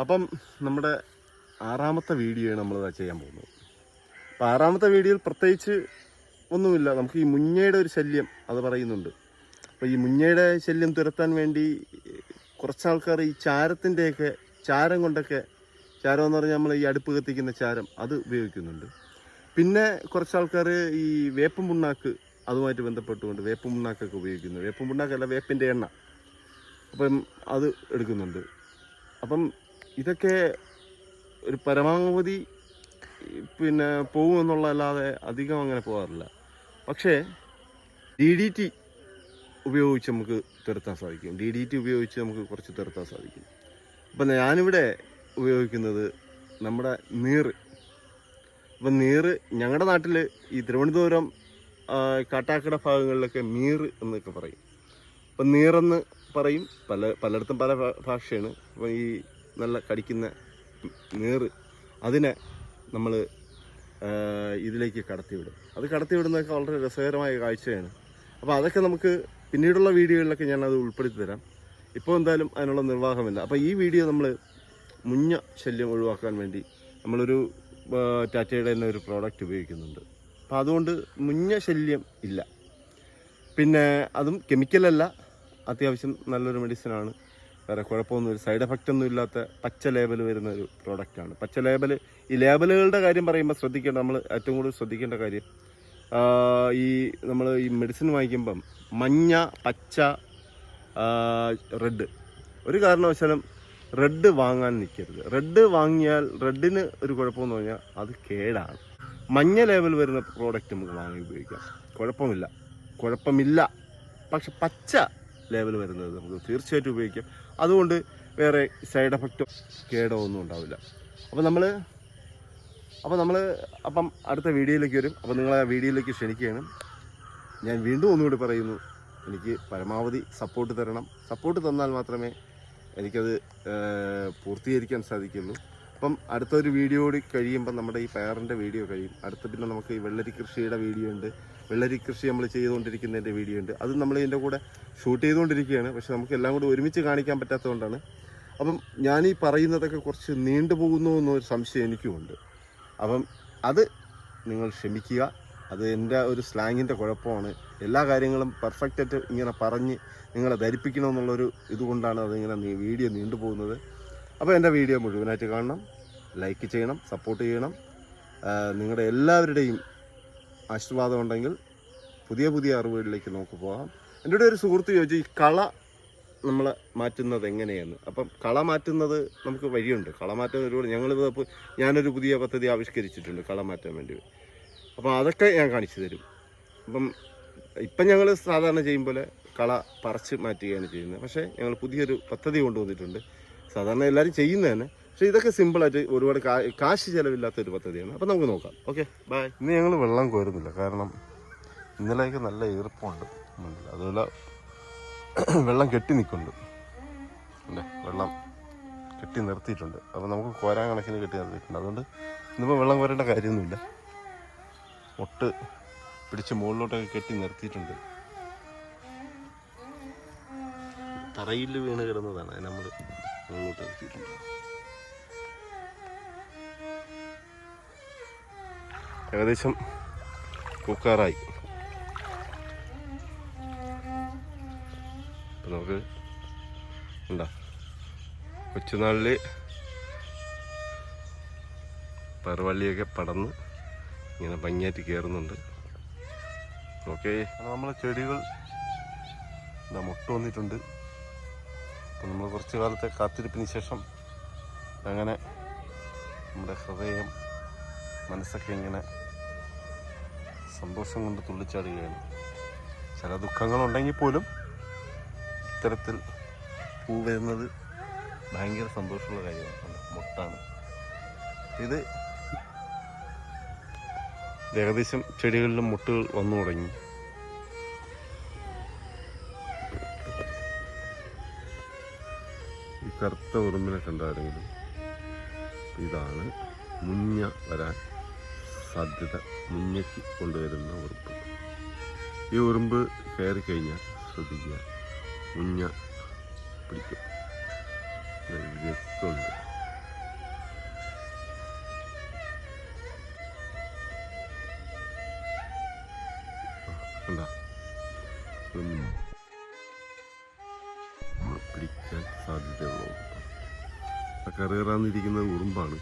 അപ്പം നമ്മുടെ ആറാമത്തെ വീഡിയോയാണ് നമ്മൾ ചെയ്യാൻ പോകുന്നത്. അപ്പം ആറാമത്തെ വീഡിയോയിൽ പ്രത്യേകിച്ച് ഒന്നുമില്ല. നമുക്ക് ഈ മുഞ്ഞയുടെ ഒരു ശല്യം അത് പറയുന്നുണ്ട്. അപ്പോൾ ഈ മുഞ്ഞയുടെ ശല്യം തുരത്താൻ വേണ്ടി കുറച്ച് ആൾക്കാർ ഈ ചാരത്തിന്റെയൊക്കെ ചാരം കൊണ്ടൊക്കെ ചാരം എന്ന് പറഞ്ഞാൽ നമ്മൾ ഈ അടുപ്പ് കത്തിക്കുന്ന ചാരം അത് ഉപയോഗിക്കുന്നുണ്ട്. പിന്നെ കുറച്ച് ആൾക്കാർ ഈ വേപ്പും പുണ്ണാക്ക് അതുമായിട്ട് ബന്ധപ്പെട്ടുകൊണ്ട് വേപ്പും പുണ്ണാക്കൊക്കെ ഉപയോഗിക്കുന്നു. വേപ്പും പുണ്ണാക്കല്ല വേപ്പിന്റെ എണ്ണ. അപ്പം അത് എടുക്കുന്നുണ്ട്. അപ്പം ഇതൊക്കെ ഒരു പരമാവധി പിന്നെ പോകുമെന്നുള്ളതല്ലാതെ അധികം അങ്ങനെ പോകാറില്ല പക്ഷേ ഡി ഡി ടി ഉപയോഗിച്ച് നമുക്ക് തുരത്താൻ സാധിക്കും. ഡി ഡി ടി ഉപയോഗിച്ച് നമുക്ക് കുറച്ച് തുരത്താൻ സാധിക്കും. അപ്പം ഞാനിവിടെ ഉപയോഗിക്കുന്നത് നമ്മുടെ നീറ് അപ്പം നീറ് ഞങ്ങളുടെ നാട്ടിൽ ഈ തിരുവനന്തപുരം കാട്ടാക്കട ഭാഗങ്ങളിലൊക്കെ നീർ എന്നൊക്കെ പറയും. അപ്പം നീറെന്ന് പറയും. പല പലയിടത്തും പല ഭാഷയാണ്. അപ്പം ഈ നല്ല കടിക്കുന്ന നീറ് അതിനെ നമ്മൾ ഇതിലേക്ക് കടത്തിവിടും. അത് കടത്തിവിടുന്നതൊക്കെ വളരെ രസകരമായ കാഴ്ചയാണ്. അപ്പോൾ അതൊക്കെ നമുക്ക് പിന്നീടുള്ള വീഡിയോകളിലൊക്കെ ഞാനത് ഉൾപ്പെടുത്തി തരാം ഇപ്പോൾ എന്തായാലും അതിനുള്ള നിർവാഹമില്ല. അപ്പോൾ ഈ വീഡിയോ നമ്മൾ മുഞ്ഞ ശല്യം ഒഴിവാക്കാൻ വേണ്ടി നമ്മളൊരു ടാറ്റയുടെ തന്നെ ഒരു പ്രോഡക്റ്റ് ഉപയോഗിക്കുന്നുണ്ട്. അപ്പോൾ അതുകൊണ്ട് മുഞ്ഞ ശല്യം ഇല്ല. പിന്നെ അതും കെമിക്കലല്ല അത്യാവശ്യം നല്ലൊരു മെഡിസിനാണ് വേറെ കുഴപ്പമൊന്നുമില്ല സൈഡ് എഫക്റ്റ് ഒന്നും ഇല്ലാത്ത പച്ച ലേബൽ വരുന്ന ഒരു പ്രോഡക്റ്റാണ് പച്ച ലേബൽ ഈ ലേബലുകളുടെ കാര്യം പറയുമ്പോൾ ശ്രദ്ധിക്കേണ്ട നമ്മൾ ഏറ്റവും കൂടുതൽ ശ്രദ്ധിക്കേണ്ട കാര്യം ഈ നമ്മൾ ഈ മെഡിസിൻ വാങ്ങിക്കുമ്പം മഞ്ഞ പച്ച റെഡ് ഒരു കാരണവശാലും റെഡ് വാങ്ങാൻ നിൽക്കരുത് റെഡ് വാങ്ങിയാൽ റെഡിന് ഒരു കുഴപ്പമെന്ന് പറഞ്ഞാൽ അത് കേടാണ്. മഞ്ഞ ലേബൽ വരുന്ന പ്രോഡക്റ്റ് നമുക്ക് വാങ്ങി ഉപയോഗിക്കാം. കുഴപ്പമില്ല. കുഴപ്പമില്ല. പക്ഷെ പച്ച ലേബൽ വരുന്നത്. നമുക്ക് തീർച്ചയായിട്ടും ഉപയോഗിക്കാം. അതുകൊണ്ട് വേറെ സൈഡ് എഫക്റ്റോ കേടോ ഒന്നും ഉണ്ടാവില്ല. അപ്പോൾ നമ്മൾ അപ്പോൾ നമ്മൾ അപ്പം അടുത്ത വീഡിയോയിലേക്ക് വരും. അപ്പോൾ നിങ്ങളെ വീഡിയോയിലേക്ക് ക്ഷണിക്കുകയാണ്. ഞാൻ വീണ്ടും ഒന്നുകൂടി പറയുന്നു. എനിക്ക് പരമാവധി സപ്പോർട്ട് തരണം. സപ്പോർട്ട് തന്നാൽ മാത്രമേ എനിക്കത് പൂർത്തീകരിക്കാൻ സാധിക്കുള്ളൂ. അപ്പം അടുത്തൊരു വീഡിയോ കൂടി കഴിയുമ്പോൾ നമ്മുടെ ഈ പയറിന്റെ വീഡിയോ കഴിയും. അടുത്ത പിന്നെ നമുക്ക് ഈ വെള്ളരി കൃഷിയുടെ വീഡിയോ ഉണ്ട്. വെള്ളരി കൃഷി നമ്മൾ ചെയ്തുകൊണ്ടിരിക്കുന്നതിന്റെ വീഡിയോ ഉണ്ട്. അത് നമ്മൾ ഇതിന്റെ കൂടെ ഷൂട്ട് ചെയ്തുകൊണ്ടിരിക്കുകയാണ്. പക്ഷെ നമുക്ക് എല്ലാം കൂടി ഒരുമിച്ച് കാണിക്കാൻ പറ്റാത്തതുകൊണ്ടാണ്. അപ്പം ഞാൻ ഈ പറയുന്നതൊക്കെ കുറച്ച് നീണ്ടുപോകുന്നു എന്നൊരു സംശയം എനിക്കുമുണ്ട്. അപ്പം അത് നിങ്ങൾ ക്ഷമിക്കുക. അത് എന്റെ ഒരു സ്ലാങ്ങിന്റെ കുഴപ്പമാണ്. എല്ലാ കാര്യങ്ങളും പെർഫെക്റ്റായിട്ട് ഇങ്ങനെ പറഞ്ഞ് നിങ്ങളെ ധരിപ്പിക്കണമെന്നുള്ളൊരു ഇതുകൊണ്ടാണ് അതിങ്ങനെ വീഡിയോ നീണ്ടുപോകുന്നത്. അപ്പോൾ എന്റെ വീഡിയോ മുഴുവനായിട്ട് കാണണം ലൈക്ക് ചെയ്യണം സപ്പോർട്ട് ചെയ്യണം. നിങ്ങളുടെ എല്ലാവരുടെയും ആശീർവാദം ഉണ്ടെങ്കിൽ പുതിയ പുതിയ അറിവുകളിലേക്ക് നമുക്ക് പോകാം. എന്റെ കൂടെ ഒരു സുഹൃത്ത് ചോദിച്ചു ഈ കള നമ്മൾ മാറ്റുന്നത് എങ്ങനെയാണ് അപ്പം കള മാറ്റുന്നത് നമുക്ക് വഴിയുണ്ട്. കള മാറ്റാൻ ഒരുപാട് ഇപ്പോൾ ഞാനൊരു പുതിയ പദ്ധതി ആവിഷ്കരിച്ചിട്ടുണ്ട് കള മാറ്റാൻ വേണ്ടി. അപ്പോൾ അതൊക്കെ ഞാൻ കാണിച്ചു തരും. അപ്പം ഇപ്പം ഞങ്ങൾ സാധാരണ ചെയ്യും പോലെ കള പറിച്ച് മാറ്റുകയാണ് ചെയ്യുന്നത്. പക്ഷേ ഞങ്ങൾ പുതിയൊരു പദ്ധതി കൊണ്ടുവന്നിട്ടുണ്ട്. സാധാരണ എല്ലാവരും ചെയ്യുന്നത് തന്നെ. പക്ഷേ ഇതൊക്കെ സിമ്പിളായിട്ട് ഒരുപാട് കാശ് ചിലവില്ലാത്ത ഒരു പദ്ധതിയാണ്. അപ്പം നമുക്ക് നോക്കാം. ഓക്കെ ബൈ ഇന്ന് ഞങ്ങൾ വെള്ളം കോരുന്നില്ല. കാരണം ഇന്നലെയൊക്കെ നല്ല ഈർപ്പമുണ്ട്. അതുപോലെ വെള്ളം കെട്ടി നിൽക്കുന്നുണ്ട് അല്ലേ? വെള്ളം കെട്ടി നിർത്തിയിട്ടുണ്ട്. അപ്പോൾ നമുക്ക് കോരാൻ കണക്കിന് കെട്ടി നിർത്തിയിട്ടുണ്ട്. അതുകൊണ്ട് ഇന്നിപ്പോൾ വെള്ളം കോരേണ്ട കാര്യമൊന്നുമില്ല. ഒട്ട് പിടിച്ച് മുകളിലോട്ടൊക്കെ കെട്ടി നിർത്തിയിട്ടുണ്ട്. തറയിൽ വീണ് കിടന്നതാണ്. നമ്മൾ ഏകദേശം പൂക്കാറായി. നമുക്ക് എന്താ കൊച്ചുനാളിൽ പറവള്ളിയൊക്കെ പടന്ന് ഇങ്ങനെ ഭംഗിയായിട്ട് കയറുന്നുണ്ട് ഓക്കെ. നമ്മൾ ചെടികൾ മുട്ട വന്നിട്ടുണ്ട്. അപ്പം നമ്മൾ കുറച്ച് കാലത്തെ കാത്തിരിപ്പിന് ശേഷം അങ്ങനെ നമ്മുടെ ഹൃദയം മനസ്സൊക്കെ ഇങ്ങനെ സന്തോഷം കൊണ്ട് തുള്ളിച്ചാടുകയാണ്. ചില ദുഃഖങ്ങളുണ്ടെങ്കിൽ പോലും ഇത്തരത്തിൽ പൂ വരുന്നത് ഭയങ്കര സന്തോഷമുള്ള കാര്യമാണ്. മുട്ടാണ്. ഇത് ഏകദേശം ചെടികളിലും മുട്ടുകൾ വന്നു തുടങ്ങി. ഈ കറുത്ത ഉറുമ്പിനെ കണ്ടാരെങ്കിലും ഇതാണ് മുഞ്ഞ വരാൻ സാധ്യത മുഞ്ഞയ്ക്ക് കൊണ്ടുവരുന്ന ഉറുമ്പ്. ഈ ഉറുമ്പ് കയറി കഴിഞ്ഞാൽ ശ്രദ്ധിക്കുക മുഞ്ഞ പിടിക്കും. ഉണ്ട് കണ്ട? സാധ്യതയുള്ളൂ ആ ഉറുമ്പാണ്